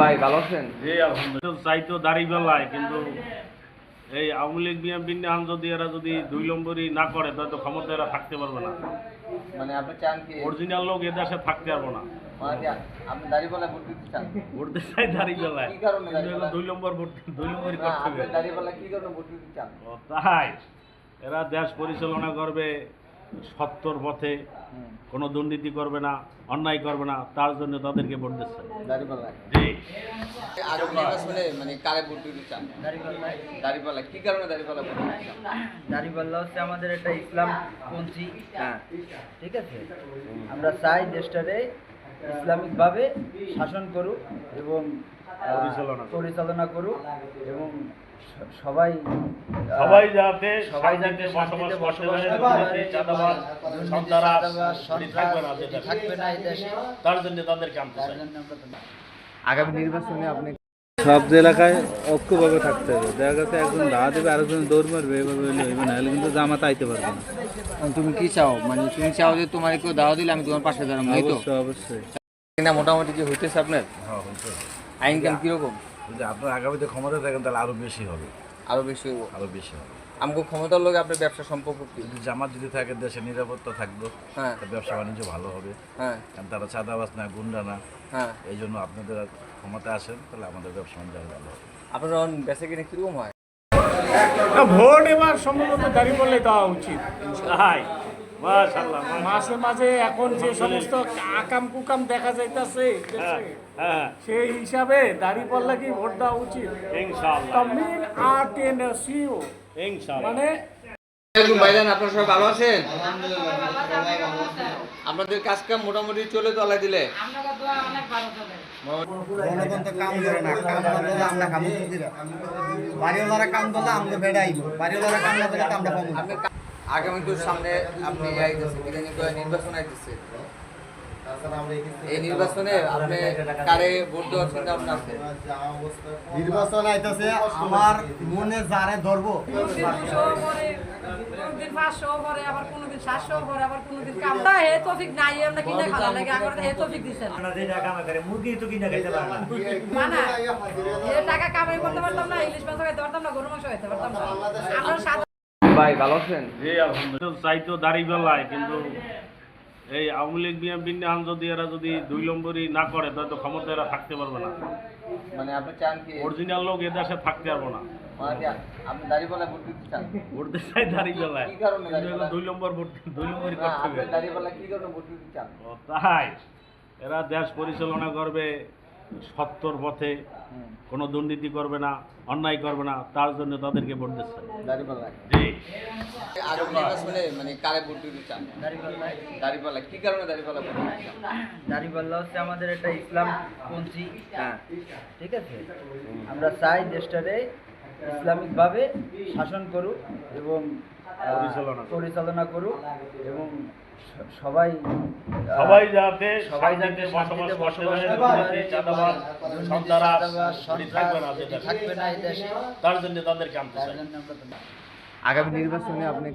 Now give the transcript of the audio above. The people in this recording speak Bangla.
ভাই ভালো আছেন? জি আলহামদুলিল্লাহ। চাইতো দাঁড়িয়ে বেলায় কিন্তু এই আওয়ামী লীগ বিএনপি নিহান যদি এরা যদি দুই নম্বরই না করে তাহলে তো ক্ষমতা এরা থাকতে পারবে না। মানে আপনি চান কি? অরিজিনাল লোক এদেশে থাকতে পারব না। মানে ভোট দিতে চান? চাই বেলায়। কি কারণে দুই নম্বর ভোট দুই নম্বরই করতে আপনি হবে। দাঁড়িপাল্লা কি কারণে ভোট দিতে চান? তাই। এরা দেশ পরিচালনা করবে সত্তর পথে কোনো দুর্নীতি করবে না অন্যায় করবে না তার জন্য তাদেরকে ভোট দিচ্ছে। দাঁড়িপাল্লা মানে দাঁড়িপাল্লা হচ্ছে আমাদের একটা ইসলাম পন্থী হ্যাঁ। ঠিক আছে? আমরা চাই দেশটারে ইসলামিকভাবে শাসন করুক এবং পরিচালনা করুক। এবং সবাই সবাই যাতে সবাই যাতে বসবাস থাকবে না সন্ত্রাস, দেশে। এটি থাকবে না এই দেশে তার জন্য তাদেরকে আনতে চাই আগামী নির্বাচনে আপনি সব এলাকায় ঐক্যভাবে থাকতে হবে। দেখা গেছে একজন দাওয়া দেবে আরেকজন দৌড় মারবে এভাবে হইলে হইবে না। হলে কিন্তু জামাত আইতে পারবে না। তুমি কি চাও? মানে তুমি চাও যে তোমার কেউ দাওয়া দিলে আমি তোমার পাশে দাঁড়াবো এই তো? অবশ্যই না মোটামুটি কি হইতেছে আপনার? আইন কাম কীরকম যদি আপনার আগামীতে ক্ষমতা থাকেন তাহলে আরও বেশি হবে। আরও বেশি হইব? আরও বেশি হবে। আমাকে ক্ষমতার লোক আপনার ব্যবসা সম্পর্ক যদি জামাত যদি থাকে দেশে নিরাপত্তা থাকবে হ্যাঁ। ব্যবসা বাণিজ্য ভালো হবে। হ্যাঁ। কারণ তারা চাঁদাবাজ না গুন্ডা না। হ্যাঁ। এই জন্য আপনাদের ক্ষমতা আসেন তাহলে আমাদের ব্যবসা বাণিজ্য ভালো হবে। আপনার বেচা কিনে কীরকম হয়? ভোট এবার সম্ভবত দাঁড়িয়ে পড়লে দেওয়া উচিত। মাঝে মাঝে এখন যে সমস্ত আকাম কুকাম দেখা যাইতেছে হ্যাঁ হ্যাঁ। সেই হিসাবে দাঁড়িয়ে পড়লে কি ভোট দেওয়া উচিত? মানে ভাইজান আপনারা সবাই ভালো আছেন? আপনাদের কাজ কাম মোটামুটি চলে তো দিলে। আগামী সামনে আপনি নির্বাচন আইতেছে। এই নির্বাচনে আপনি কারে ভোট দেওয়ার চিন্তা ভাবনা আছে? নির্বাচন আইতেছে আমার মনে যারে ধরবো। কোনদিন পাঁচশো করে আবার কোনোদিন সাতশো করে আবার কোনোদিন কামড়া হে তফিক নাই আমরা কিনে খাওয়া লাগে আমার হে তফিক দিচ্ছেন মানে এ টাকা কামাই করতে পারতাম না ইলিশ মাছ খাইতে পারতাম না গরু মাংস খাইতে পারতাম না। আমরা ভাই ভালো আছেন? জি আলহামদুলিল্লাহ। চাইতো দাঁড়িয়ে বেলায় কিন্তু এই আওয়ামী লীগ বিএনপি নিহান যদি এরা যদি দুই নম্বরই না করে তাহলে তো ক্ষমতা এরা থাকতে পারবে না। মানে আপনি চান কি? অরিজিনাল লোক এ দেশে থাকতে পারব না। মানে কি আপনি ভোট দিতে চান? ভোটতে চাই দাঁড়িয়ে বেলায় কি কারণে কিন্তু এগুলো দাঁড়িয়ে দুই নম্বর ভোট দুই নম্বরই করতে আপনি হবে দাঁড়িপাল্লা কি কারণে ভোট দিতে চান? তাই। এরা দেশ পরিচালনা করবে। সত্তর পথে কোনো দুর্নীতি করবে না অন্যায় করবে না তার জন্য তাদেরকে ভোট দিচ্ছে। মানে কারে ভোট দিতে চান? দাঁড়িপাল্লা দাঁড়িপাল্লা কি কারণে দাঁড়িপাল্লা দাঁড়িপাল্লা হচ্ছে আমাদের একটা ইসলাম পন্থী হ্যাঁ। ঠিক আছে? আমরা চাই দেশটারে ইসলামিকভাবে শাসন করুক এবং পরিচালনা করুক। এবং সবাই সবাই যাতে সবাই যাতে বসবাস থাকবে না এই দেশে। তার জন্য তাদেরকে আনতে চাই। আগামী নির্বাচনে আপনি